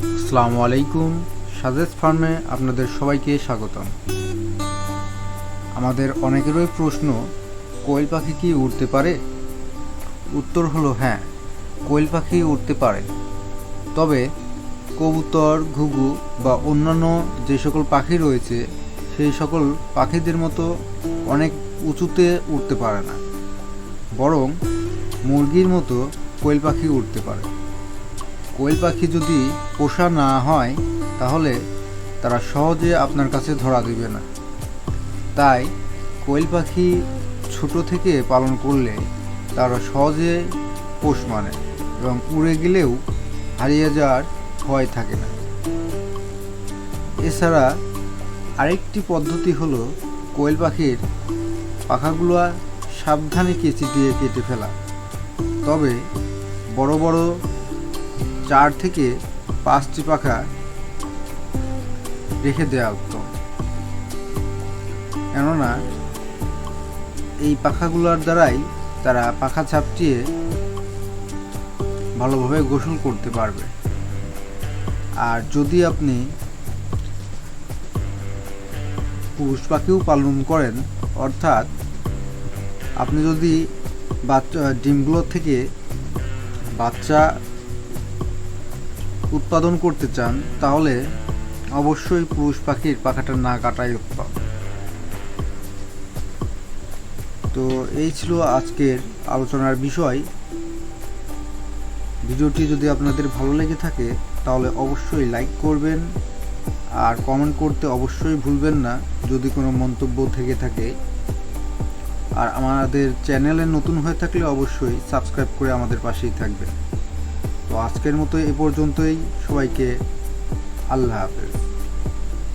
আসসালামু আলাইকুম। সাজেস ফার্মে আপনাদের সবাইকে স্বাগতম। আমাদের অনেকেরই প্রশ্ন, কোয়েল পাখি কি উড়তে পারে? উত্তর হলো হ্যাঁ কোয়েল পাখি উড়তে পারে। তবে কবুতর, ঘুঘু বা অন্যান্য যে সকল পাখি রয়েছে, সেই সকল পাখিদের মতো অনেক উঁচুতে উঠতে পারে না। বরং মুরগির মতো কোয়েল পাখি উঠতে পারে। কোয়েল পাখি যদি পোষা না হয়, তাহলে তারা সহজে আপনার কাছে ধরা দেবে না। তাই কোয়েল পাখি ছোট থেকে পালন করলে তারা সহজে পোষ মানে এবং উড়ে গেলেও হারিয়ে যাওয়ার ভয় থাকে না। এছাড়া আরেকটি পদ্ধতি হলো কোয়েল পাখির পাখাগুলো সাবধানে কেচি দিয়ে কেটে ফেলা। তবে বড় বড় চার থেকে পাঁচটি পাখা রেখে দেওয়া উত্তম কেননা, এই পাখাগুলোর দ্বারাই তারা পাখা ছাপটিয়ে ভালোভাবে গোসল করতে পারবে। আর যদি আপনি পুরুষ পাখিও পালন করেন, অর্থাৎ আপনি যদি বাচ্চা ডিমগুলো থেকে বাচ্চা উৎপাদন করতে চান, তাহলে অবশ্যই পুরুষ পাখির পাখাটা না কাটাই উত্তম। তো এই ছিল আজকের আলোচনার বিষয়। ভিডিওটি যদি আপনাদের ভালো লেগে থাকে, তাহলে অবশ্যই লাইক করবেন, আর কমেন্ট করতে অবশ্যই ভুলবেন না, যদি কোনো মন্তব্য থেকে থাকে। আর আমাদের চ্যানেলে নতুন হয়ে থাকলে অবশ্যই সাবস্ক্রাইব করে আমাদের পাশেই থাকবেন। তো আজকের মতো এ পর্যন্তই। সবাইকে আল্লাহ হাফেজ।